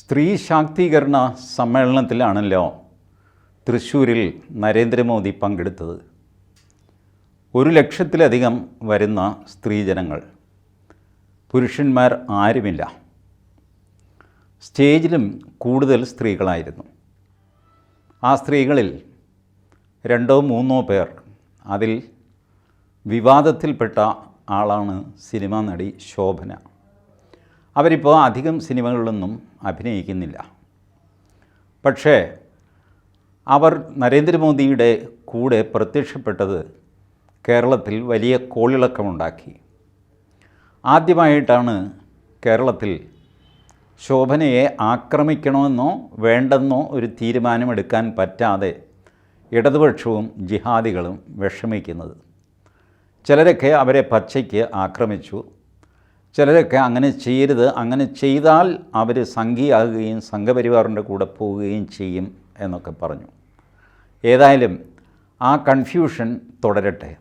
സ്ത്രീ ശാക്തീകരണ സമ്മേളനത്തിലാണല്ലോ തൃശ്ശൂരിൽ നരേന്ദ്രമോദി പങ്കെടുത്തത്. ഒരു ലക്ഷത്തിലധികം വരുന്ന സ്ത്രീജനങ്ങൾ. പുരുഷന്മാർ ആരുമില്ല. സ്റ്റേജിലും കൂടുതൽ സ്ത്രീകളായിരുന്നു. ആ സ്ത്രീകളിൽ രണ്ടോ മൂന്നോ പേർ അതിൽ വിവാദത്തിൽപ്പെട്ട ആളാണ് സിനിമാ നടി ശോഭന. അവരിപ്പോൾ അധികം സിനിമകളിലൊന്നും അഭിനയിക്കുന്നില്ല. പക്ഷേ അവർ നരേന്ദ്രമോദിയുടെ കൂടെ പ്രത്യക്ഷപ്പെട്ടത് കേരളത്തിൽ വലിയ കോളിളക്കമുണ്ടാക്കി. ആദ്യമായിട്ടാണ് കേരളത്തിൽ ശോഭനയെ ആക്രമിക്കണമെന്നോ വേണ്ടെന്നോ ഒരു തീരുമാനമെടുക്കാൻ പറ്റാതെ ഇടതുപക്ഷവും ജിഹാദികളും വിഷമിക്കുന്നത്. ചിലരൊക്കെ അവരെ പച്ചയ്ക്ക് ആക്രമിച്ചു. ചിലരൊക്കെ അങ്ങനെ ചെയ്യരുത്. അങ്ങനെ ചെയ്താൽ അവർ സംഘിയാകുകയും സംഘപരിവാറിന്റെ കൂടെ പോവുകയും ചെയ്യും എന്നൊക്കെ പറഞ്ഞു. ഏതായാലും ആ കൺഫ്യൂഷൻ തുടരട്ടെ.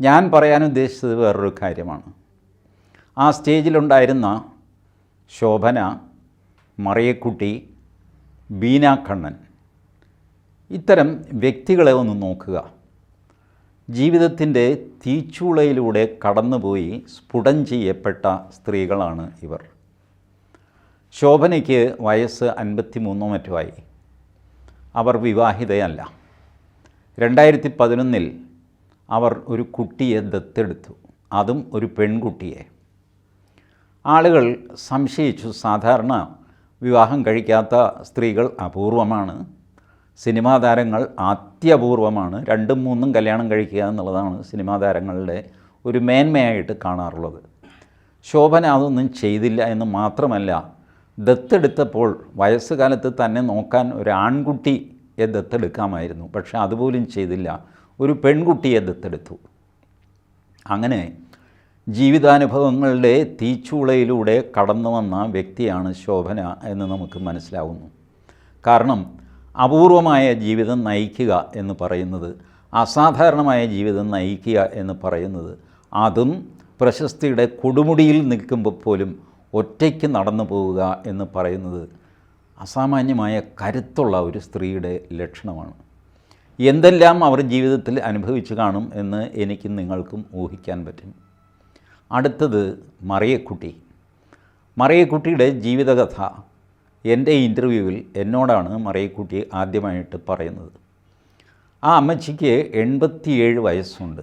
ഞാൻ പറയാൻ ഉദ്ദേശിച്ചത് വേറൊരു കാര്യമാണ്. ആ സ്റ്റേജിലുണ്ടായിരുന്ന ശോഭന മറിയക്കുട്ടി ബീന കണ്ണൻ ഇത്തരം വ്യക്തികളെ ഒന്ന് നോക്കുക. ജീവിതത്തിന്റെ തീച്ചൂളയിലൂടെ കടന്നുപോയി സ്ഫുടം ചെയ്യപ്പെട്ട സ്ത്രീകളാണ് ഇവർ. ശോഭനയ്ക്ക് വയസ്സ് അൻപത്തി മൂന്നോ മറ്റുമായി അവർ വിവാഹിതയല്ല. രണ്ടായിരത്തി പതിനൊന്നിൽ അവർ ഒരു കുട്ടിയെ ദത്തെടുത്തു. അതും ഒരു പെൺകുട്ടിയെ. ആളുകൾ സംശയിച്ചു. സാധാരണ വിവാഹം കഴിക്കാത്ത സ്ത്രീകൾ അപൂർവമാണ്. സിനിമാ താരങ്ങൾ അത്യപൂർവമാണ് രണ്ടും മൂന്നും കല്യാണം കഴിക്കുക എന്നുള്ളതാണ് സിനിമാ താരങ്ങളുടെ ഒരു മേന്മയായിട്ട് കാണാറുള്ളത്. ശോഭന അതൊന്നും ചെയ്തില്ല എന്ന് മാത്രമല്ല ദത്തെടുത്തപ്പോൾ വയസ്സുകാലത്ത് തന്നെ നോക്കാൻ ഒരു ആൺകുട്ടിയെ ദത്തെടുക്കാമായിരുന്നു. പക്ഷേ അതുപോലും ചെയ്തില്ല. ഒരു പെൺകുട്ടിയെ ദത്തെടുത്തു. അങ്ങനെ ജീവിതാനുഭവങ്ങളുടെ തീച്ചൂളയിലൂടെ കടന്നു വന്ന വ്യക്തിയാണ് ശോഭന എന്ന് നമുക്ക് മനസ്സിലാവുന്നു. കാരണം അപൂർവമായ ജീവിതം നയിക്കുക എന്ന് പറയുന്നത് അസാധാരണമായ ജീവിതം നയിക്കുക എന്ന് പറയുന്നത് അതും പ്രശസ്തിയുടെ കൊടുമുടിയിൽ നിൽക്കുമ്പോൾ പോലും ഒറ്റയ്ക്ക് നടന്നു പോവുക എന്ന് പറയുന്നത് അസാമാന്യമായ കരുത്തുള്ള ഒരു സ്ത്രീയുടെ ലക്ഷണമാണ്. എന്തെല്ലാം അവർ ജീവിതത്തിൽ അനുഭവിച്ചു കാണും എന്ന് എനിക്കും നിങ്ങൾക്കും ഊഹിക്കാൻ പറ്റും. അടുത്തത് മറിയക്കുട്ടി. മറിയക്കുട്ടിയുടെ ജീവിതകഥ എന്റെ ഇന്റർവ്യൂവിൽ എന്നോടാണ് മറിയക്കുട്ടി ആദ്യമായിട്ട് പറയുന്നത്. ആ അമ്മച്ചിക്ക് എൺപത്തിയേഴ് വയസ്സുണ്ട്.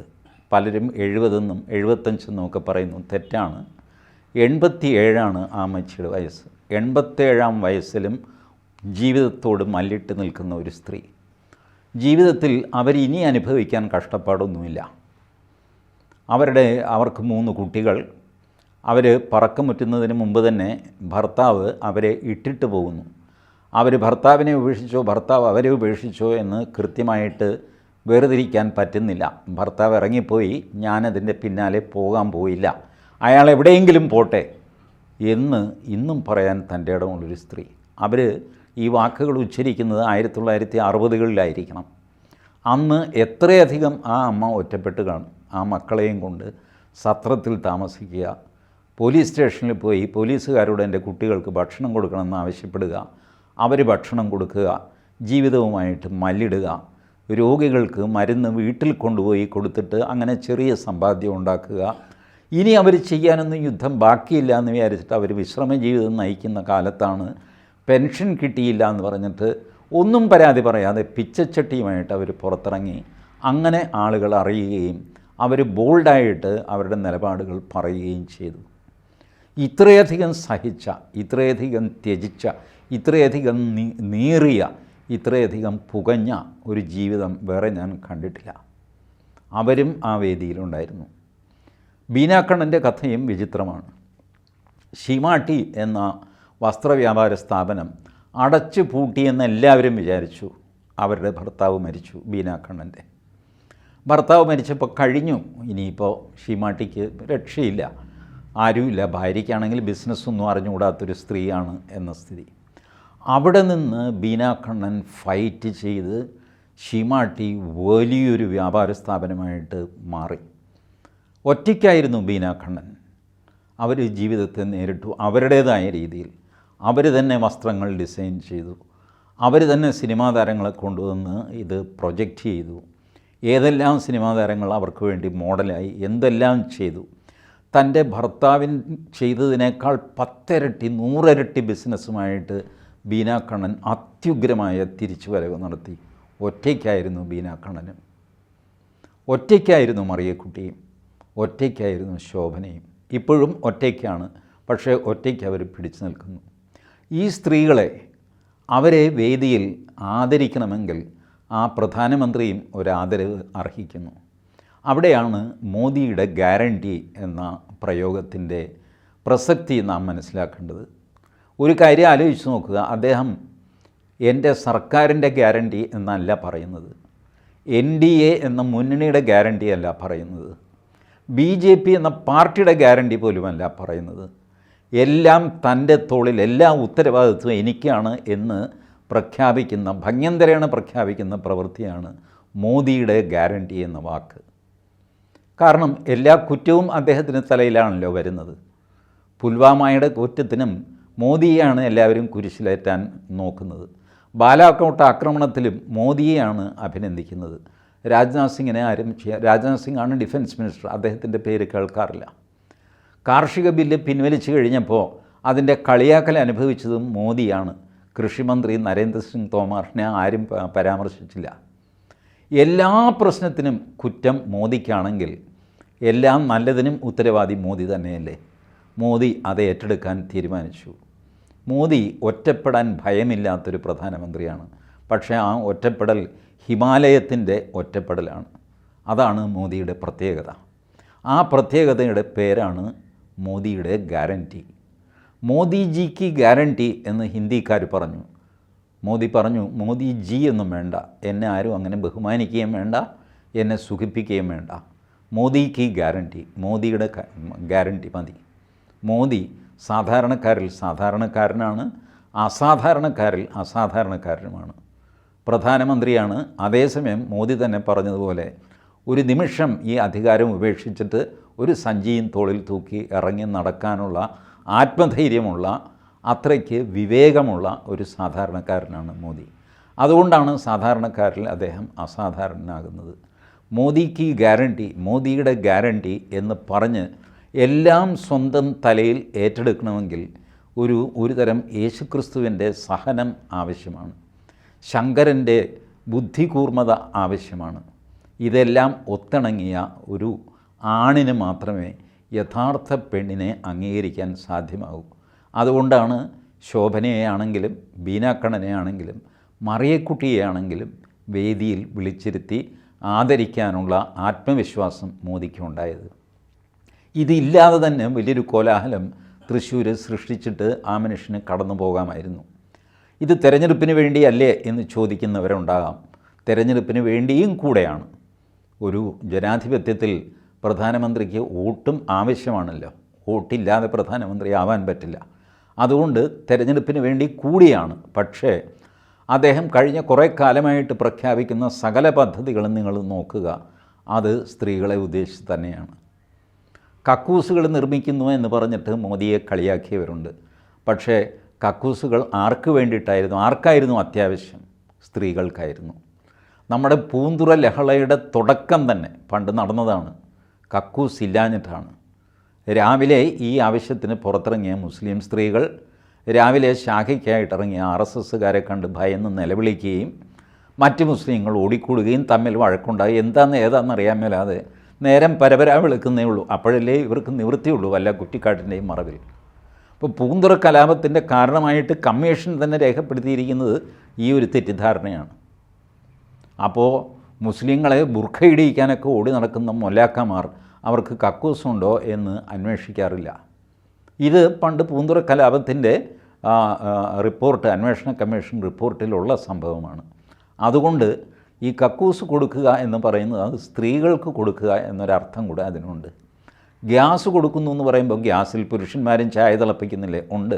പലരും എഴുപതെന്നും എഴുപത്തഞ്ചെന്നും ഒക്കെ പറയുന്നു. തെറ്റാണ്. എൺപത്തിയേഴാണ് ആ അമ്മച്ചിയുടെ വയസ്സ്. എൺപത്തേഴാം വയസ്സിലും ജീവിതത്തോട് മല്ലിട്ട് നിൽക്കുന്ന ഒരു സ്ത്രീ. ജീവിതത്തിൽ അവരിനി അനുഭവിക്കാൻ കഷ്ടപ്പാടൊന്നുമില്ല. അവരുടെ അവർക്ക് മൂന്ന് കുട്ടികൾ. അവർ പറക്കമുറ്റുന്നതിന് മുമ്പ് തന്നെ ഭർത്താവ് അവരെ ഇട്ടിട്ട് പോകുന്നു. അവർ ഭർത്താവിനെ ഉപേക്ഷിച്ചോ ഭർത്താവ് അവരെ ഉപേക്ഷിച്ചോ എന്ന് കൃത്യമായിട്ട് വേർതിരിക്കാൻ പറ്റുന്നില്ല. ഭർത്താവ് ഇറങ്ങിപ്പോയി ഞാനതിന്റെ പിന്നാലെ പോകാൻ പോയില്ല. അയാൾ എവിടെയെങ്കിലും പോട്ടെ എന്ന് ഇന്നും പറയാൻ തന്റെ ഇടമുള്ളൊരു സ്ത്രീ. അവർ ഈ വാക്കുകൾ ഉച്ചരിക്കുന്നത് ആയിരത്തി തൊള്ളായിരത്തി അറുപതുകളിലായിരിക്കണം. അന്ന് എത്രയധികം ആ അമ്മ ഒറ്റപ്പെട്ട് കാണും. ആ മക്കളെയും കൊണ്ട് സത്രത്തിൽ താമസിക്കുക പോലീസ് സ്റ്റേഷനിൽ പോയി പോലീസുകാരോട് എന്റെ കുട്ടികൾക്ക് ഭക്ഷണം കൊടുക്കണമെന്ന് ആവശ്യപ്പെടുക. അവർ ഭക്ഷണം കൊടുക്കുക ജീവിതവുമായിട്ട് മല്ലിടുക രോഗികൾക്ക് മരുന്ന് വീട്ടിൽ കൊണ്ടുപോയി കൊടുത്തിട്ട് അങ്ങനെ ചെറിയ സമ്പാദ്യം ഉണ്ടാക്കുക. ഇനി അവർ ചെയ്യാനൊന്നും യുദ്ധം ബാക്കിയില്ല എന്ന് വിചാരിച്ചിട്ട് അവർ വിശ്രമ ജീവിതം നയിക്കുന്ന കാലത്താണ് പെൻഷൻ കിട്ടിയില്ല എന്ന് പറഞ്ഞിട്ട് ഒന്നും പരാതി പറയാതെ പിച്ചച്ചട്ടിയുമായിട്ട് അവർ പുറത്തിറങ്ങി. അങ്ങനെ ആളുകൾ അറിയുകയും അവർ ബോൾഡായിട്ട് അവരുടെ നിലപാടുകൾ പറയുകയും ചെയ്തു. ഇത്രയധികം സഹിച്ച ഇത്രയധികം ത്യജിച്ച ഇത്രയധികം നീറിയ ഇത്രയധികം പുകഞ്ഞ ഒരു ജീവിതം വേറെ ഞാൻ കണ്ടിട്ടില്ല. അവരും ആ വേദിയിലുണ്ടായിരുന്നു. ബീനാക്കണ്ണന്റെ കഥയും വിചിത്രമാണ്. ഷിമാട്ടി എന്ന വസ്ത്രവ്യാപാര സ്ഥാപനം അടച്ചു പൂട്ടിയെന്ന് എല്ലാവരും വിചാരിച്ചു അവരുടെ ഭർത്താവ് മരിച്ചു ബീനാക്കണ്ണന്റെ. ഭർത്താവ് മരിച്ചപ്പോൾ കഴിഞ്ഞു. ഇനിയിപ്പോൾ ഷിമാട്ടിക്ക് രക്ഷയില്ല. ആരുമില്ല. ഭാര്യയ്ക്കാണെങ്കിൽ ബിസിനസ്സൊന്നും അറിഞ്ഞുകൂടാത്തൊരു സ്ത്രീയാണ് എന്ന സ്ഥിതി. അവിടെ നിന്ന് ബീനാക്കണ്ണൻ ഫൈറ്റ് ചെയ്ത് ഷീമാട്ടി വലിയൊരു വ്യാപാര സ്ഥാപനമായിട്ട് മാറി. ഒറ്റയ്ക്കായിരുന്നു ബീനാക്കണ്ണൻ അവർ ജീവിതത്തെ നേരിട്ടു. അവരുടേതായ രീതിയിൽ. അവർ തന്നെ വസ്ത്രങ്ങൾ ഡിസൈൻ ചെയ്തു. അവർ തന്നെ സിനിമാ താരങ്ങളെ കൊണ്ടുവന്ന് ഇത് പ്രൊജക്റ്റ് ചെയ്തു. ഏതെല്ലാം സിനിമാ താരങ്ങൾ അവർക്ക് വേണ്ടി മോഡലായി എന്തെല്ലാം ചെയ്തു. തന്റെ ഭർത്താവിൻ ചെയ്തതിനേക്കാൾ പത്തിരട്ടി നൂറിരട്ടി ബിസിനസ്സുമായിട്ട് ബീന കണ്ണൻ അത്യുഗ്രമായ തിരിച്ചുവരവ് നടത്തി. ഒറ്റയ്ക്കായിരുന്നു ബീന കണ്ണനും. ഒറ്റയ്ക്കായിരുന്നു മറിയക്കുട്ടിയും. ഒറ്റയ്ക്കായിരുന്നു ശോഭനയും. ഇപ്പോഴും ഒറ്റയ്ക്കാണ്. പക്ഷേ ഒറ്റയ്ക്ക് അവർ പിടിച്ചു നിൽക്കുന്നു. ഈ സ്ത്രീകളെ അവരെ വേദിയിൽ ആദരിക്കണമെങ്കിൽ ആ പ്രധാനമന്ത്രിയും ഒരാദരവ് അർഹിക്കുന്നു. അവിടെയാണ് മോദിയുടെ ഗ്യാരണ്ടി എന്ന പ്രയോഗത്തിന്റെ പ്രസക്തി നാം മനസ്സിലാക്കേണ്ടത്. ഒരു കാര്യം ആലോചിച്ച് നോക്കുക. അദ്ദേഹം എന്റെ സർക്കാരിന്റെ ഗ്യാരണ്ടി എന്നല്ല പറയുന്നത്. എൻ ഡി എ എന്ന മുന്നണിയുടെ ഗ്യാരണ്ടി അല്ല പറയുന്നത്. ബി ജെ പി എന്ന പാർട്ടിയുടെ ഗ്യാരണ്ടി പോലുമല്ല പറയുന്നത്. എല്ലാം തന്റെ തോളിൽ എല്ലാ ഉത്തരവാദിത്വം എനിക്കാണ് എന്ന് പ്രഖ്യാപിക്കുന്ന ഭംഗ്യന്തരേണ പ്രഖ്യാപിക്കുന്ന പ്രവൃത്തിയാണ് മോദിയുടെ ഗ്യാരണ്ടി എന്ന വാക്ക്. കാരണം എല്ലാ കുറ്റവും അദ്ദേഹത്തിന് തലയിലാണല്ലോ വരുന്നത്. പുൽവാമയുടെ കുറ്റത്തിനും മോദിയെയാണ് എല്ലാവരും കുരിശിലേറ്റാൻ നോക്കുന്നത്. ബാലാക്കോട്ട് ആക്രമണത്തിലും മോദിയെയാണ് അഭിനന്ദിക്കുന്നത്. രാജ്നാഥ് സിംഗിനെ ആരും രാജ്നാഥ് സിംഗ് ആണ് ഡിഫൻസ് മിനിസ്റ്റർ അദ്ദേഹത്തിന്റെ പേര് കേൾക്കാറില്ല. കാർഷിക ബില്ല് പിൻവലിച്ചു കഴിഞ്ഞപ്പോൾ അതിന്റെ കളിയാക്കൽ അനുഭവിച്ചതും മോദിയാണ്. കൃഷിമന്ത്രി നരേന്ദ്രസിംഗ് തോമറിനെ ആരും പരാമർശിച്ചില്ല. എല്ലാ പ്രശ്നത്തിനും കുറ്റം മോദിക്കാണെങ്കിൽ എല്ലാം നല്ലതിനും ഉത്തരവാദി മോദി തന്നെയല്ലേ? മോദി അത് ഏറ്റെടുക്കാൻ തീരുമാനിച്ചു. മോദി ഒറ്റപ്പെടാൻ ഭയമില്ലാത്തൊരു പ്രധാനമന്ത്രിയാണ്. പക്ഷേ ആ ഒറ്റപ്പെടൽ ഹിമാലയത്തിന്റെ ഒറ്റപ്പെടലാണ്. അതാണ് മോദിയുടെ പ്രത്യേകത. ആ പ്രത്യേകതയുടെ പേരാണ് മോദിയുടെ ഗ്യാരന്റി. മോദിജിക്ക് ഗ്യാരന്റി എന്ന് ഹിന്ദിക്കാർ പറഞ്ഞു. മോദി പറഞ്ഞു മോദി ജി ഒന്നും വേണ്ട. എന്നെ ആരും അങ്ങനെ ബഹുമാനിക്കുകയും വേണ്ട. എന്നെ സുഖിപ്പിക്കുകയും വേണ്ട. മോദി മോദിക്ക് ഗ്യാരണ്ടി. മോദിയുടെ ക- ഗ്യാരണ്ടി മതി. മോദി സാധാരണക്കാരിൽ സാധാരണക്കാരനാണ് അസാധാരണക്കാരിൽ അസാധാരണക്കാരനുമാണ്. പ്രധാനമന്ത്രിയാണ്. അതേസമയം മോദി തന്നെ പറഞ്ഞതുപോലെ ഒരു നിമിഷം ഈ അധികാരം ഉപേക്ഷിച്ചിട്ട് ഒരു സഞ്ചിയും തോളിൽ തൂക്കി ഇറങ്ങി നടക്കാനുള്ള ആത്മധൈര്യമുള്ള അത്രയ്ക്ക് വിവേകമുള്ള ഒരു സാധാരണക്കാരനാണ് മോദി. അതുകൊണ്ടാണ് സാധാരണക്കാരിൽ അദ്ദേഹം അസാധാരണനാകുന്നത്. മോദിക്ക് ഗ്യാരണ്ടി മോദിയുടെ ഗ്യാരണ്ടി എന്ന് പറഞ്ഞ് എല്ലാം സ്വന്തം തലയിൽ ഏറ്റെടുക്കണമെങ്കിൽ ഒരു ഒരു തരം യേശുക്രിസ്തുവിന്റെ സഹനം ആവശ്യമാണ്. ശങ്കരന്റെ ബുദ്ധികൂർമ്മത ആവശ്യമാണ്. ഇതെല്ലാം ഒത്തിണങ്ങിയ ഒരു ആണിന് മാത്രമേ യഥാർത്ഥ പെണ്ണിനെ അംഗീകരിക്കാൻ സാധ്യമാകൂ. അതുകൊണ്ടാണ് ശോഭനയെയാണെങ്കിലും ബീനാക്കണ്ണനെയാണെങ്കിലും മറിയക്കുട്ടിയെയാണെങ്കിലും വേദിയിൽ വിളിച്ചിരുത്തി ആദരിക്കാനുള്ള ആത്മവിശ്വാസം മോദിക്കുണ്ടായത് ഇതില്ലാതെ തന്നെ വലിയൊരു കോലാഹലം തൃശ്ശൂർ സൃഷ്ടിച്ചിട്ട് ആ മനുഷ്യന് കടന്നു പോകാമായിരുന്നു. ഇത് തെരഞ്ഞെടുപ്പിന് വേണ്ടിയല്ലേ എന്ന് ചോദിക്കുന്നവരുണ്ടാകാം. തെരഞ്ഞെടുപ്പിന് വേണ്ടിയും കൂടെയാണ്. ഒരു ജനാധിപത്യത്തിൽ പ്രധാനമന്ത്രിക്ക് വോട്ടും ആവശ്യമാണല്ലോ. വോട്ടില്ലാതെ പ്രധാനമന്ത്രി ആവാൻ പറ്റില്ല. അതുകൊണ്ട് തെരഞ്ഞെടുപ്പിന് വേണ്ടി കൂടിയാണ്. പക്ഷേ അദ്ദേഹം കഴിഞ്ഞ കുറേ കാലമായിട്ട് പ്രഖ്യാപിക്കുന്ന സകല പദ്ധതികളും നിങ്ങൾ നോക്കുക. അത് സ്ത്രീകളെ ഉദ്ദേശിച്ച് തന്നെയാണ്. കക്കൂസുകൾ നിർമ്മിക്കുന്നു എന്ന് പറഞ്ഞിട്ട് മോദിയെ കളിയാക്കിയവരുണ്ട്. പക്ഷേ കക്കൂസുകൾ ആർക്ക് വേണ്ടിയിട്ടായിരുന്നു? ആർക്കായിരുന്നു അത്യാവശ്യം? സ്ത്രീകൾക്കായിരുന്നു. നമ്മുടെ പൂന്തുറ ലഹളയുടെ തുടക്കം തന്നെ പണ്ട് നടന്നതാണ്. കക്കൂസ് ഇല്ലാഞ്ഞിട്ടാണ്. രാവിലെ ഈ ആവശ്യത്തിന് പുറത്തിറങ്ങിയ മുസ്ലിം സ്ത്രീകൾ രാവിലെ ശാഖയ്ക്കായിട്ട് ഇറങ്ങിയ ആർ എസ് എസ്സുകാരെ കണ്ട് ഭയന്ന് നിലവിളിക്കുകയും മറ്റ് മുസ്ലിങ്ങൾ ഓടിക്കൂടുകയും തമ്മിൽ വഴക്കുണ്ടായി. എന്താണെന്ന് ഏതാണെന്ന് അറിയാൻ മേലാതെ നേരം പരപരാ വിളിക്കുന്നേ ഉള്ളൂ. അപ്പോഴല്ലേ ഇവർക്ക് നിവൃത്തിയുള്ളൂ വല്ല കുറ്റിക്കാട്ടിന്റെയും മറവിൽ. അപ്പോൾ പൂന്തുറ കലാപത്തിന്റെ കാരണമായിട്ട് കമ്മീഷൻ തന്നെ രേഖപ്പെടുത്തിയിരിക്കുന്നത് ഈ ഒരു തെറ്റിദ്ധാരണയാണ്. അപ്പോൾ മുസ്ലിങ്ങളെ ബുർഖയിടിയിക്കാനൊക്കെ ഓടി നടക്കുന്ന മൊല്ലാക്കമാർ അവർക്ക് കക്കൂസുണ്ടോ എന്ന് അന്വേഷിക്കാറില്ല. ഇത് പണ്ട് പൂന്തുറ കലാപത്തിന്റെ റിപ്പോർട്ട് അന്വേഷണ കമ്മീഷൻ റിപ്പോർട്ടിലുള്ള സംഭവമാണ്. അതുകൊണ്ട് ഈ കക്കൂസ് കൊടുക്കുക എന്ന് പറയുന്നത് അത് സ്ത്രീകൾക്ക് കൊടുക്കുക എന്നൊരർത്ഥം കൂടെ അതിനുണ്ട്. ഗ്യാസ് കൊടുക്കുന്നു എന്ന് പറയുമ്പോൾ ഗ്യാസിൽ പുരുഷന്മാരും ചായ തിളപ്പിക്കുന്നില്ലേ? ഉണ്ട്.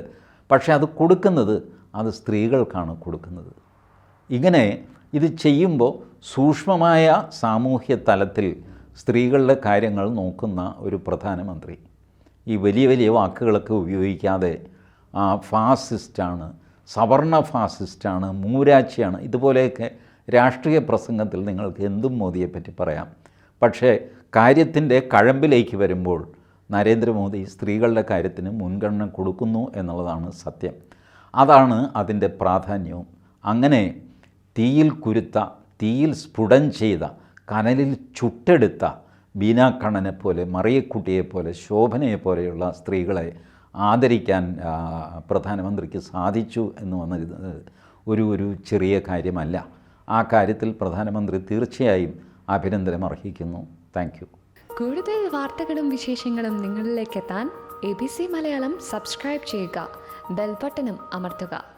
പക്ഷേ അത് കൊടുക്കുന്നത് അത് സ്ത്രീകൾക്കാണ് കൊടുക്കുന്നത്. ഇങ്ങനെ ഇത് ചെയ്യുമ്പോൾ സൂക്ഷ്മമായ സാമൂഹ്യ തലത്തിൽ സ്ത്രീകളുടെ കാര്യങ്ങൾ നോക്കുന്ന ഒരു പ്രധാനമന്ത്രി ഈ വലിയ വലിയ വാക്കുകളൊക്കെ ഉപയോഗിക്കാതെ ആ, ഫാസിസ്റ്റാണ് സവർണ ഫാസിസ്റ്റാണ് മൂരാച്ചിയാണ്. ഇതുപോലെയൊക്കെ രാഷ്ട്രീയ പ്രസംഗത്തിൽ നിങ്ങൾക്ക് എന്തും മോദിയെപ്പറ്റി പറയാം. പക്ഷേ കാര്യത്തിന്റെ കഴമ്പിലേക്ക് വരുമ്പോൾ നരേന്ദ്രമോദി സ്ത്രീകളുടെ കാര്യത്തിന് മുൻഗണന കൊടുക്കുന്നു എന്നുള്ളതാണ് സത്യം. അതാണ് അതിന്റെ പ്രാധാന്യവും. അങ്ങനെ തീയിൽ കുരുത്ത തീയിൽ സ്ഫുടം ചെയ്ത കനലിൽ ചുട്ടെടുത്ത ബീന കണ്ണനെ പോലെ മറിയക്കുട്ടിയെ പോലെ ശോഭനയെ പോലെയുള്ള സ്ത്രീകളെ ആദരിക്കാൻ പ്രധാനമന്ത്രിക്ക് സാധിച്ചു എന്ന് വന്നിരുന്നത് ഒരു ഒരു ചെറിയ കാര്യമല്ല. ആ കാര്യത്തിൽ പ്രധാനമന്ത്രി തീർച്ചയായും അഭിനന്ദനം അർഹിക്കുന്നു. Thank you. കൂടുതൽ വാർത്തകളും വിശേഷങ്ങളും നിങ്ങളിലേക്ക് എത്താൻ A B C Malayalam subscribe ചെയ്യുക. ബെൽബട്ടനും അമർത്തുക.